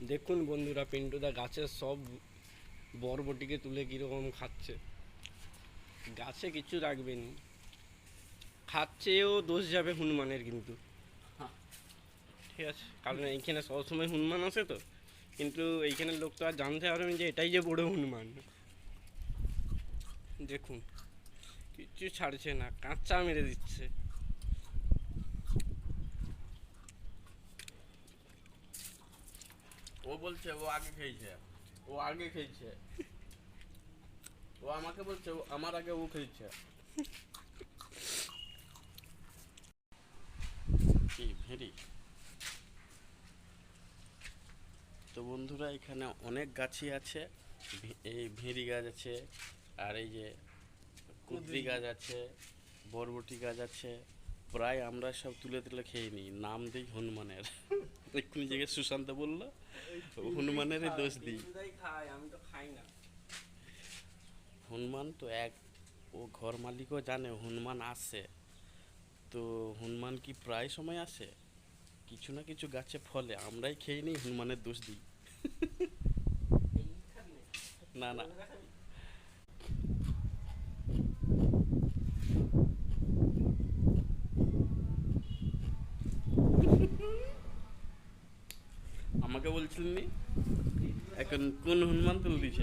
দেখুন বন্ধুরা পিন্টুদা গাছের সব বরবটিকে তুলে কীরকম খাচ্ছে। গাছে কিছু রাখবেন খাচ্ছেও দোষ যাবে হনুমানের কিন্তু। ঠিক আছে কারণ এইখানে সবসময় হনুমান আসে তো কিন্তু এইখানে লোক তো আর জানতে পারবে না যে এটাই যে বড় হনুমান। দেখুন কিচ্ছু ছাড়ছে না কাঁচা মেরে দিচ্ছে। ও বলছে ও আগে খেয়েছে। ও আগে খেয়েছে। ও আমাকে বলছে ও- আমার আগে ও খেয়েছে। কি ভেরি তো বন্ধুরা এখানে অনেক গাছই আছে। এই ভেরি গাছ আছে আর এই যে কুদ্রি গাছ আছে বরবটি গাছ আছে। প্রায় আমরা সব তুলে তুলে খেয়ে নিই। নাম দিই হনুমানের। এক্ষুনি যে সুশান্ত বলল হনুমানেরই দোষ দিই। আমি তো খাই না। হনুমান তো এক ও ঘর মালিকও জানে হনুমান আসে। তো হনুমান কি প্রায় সময় আসে? কিছু না কিছু গাছে ফলে আমরাই খেয়ে নিই হনুমানের দোষ দিই। না না। আমাকে বলছিলেন এখন কোন হনুমান তুলে দিছে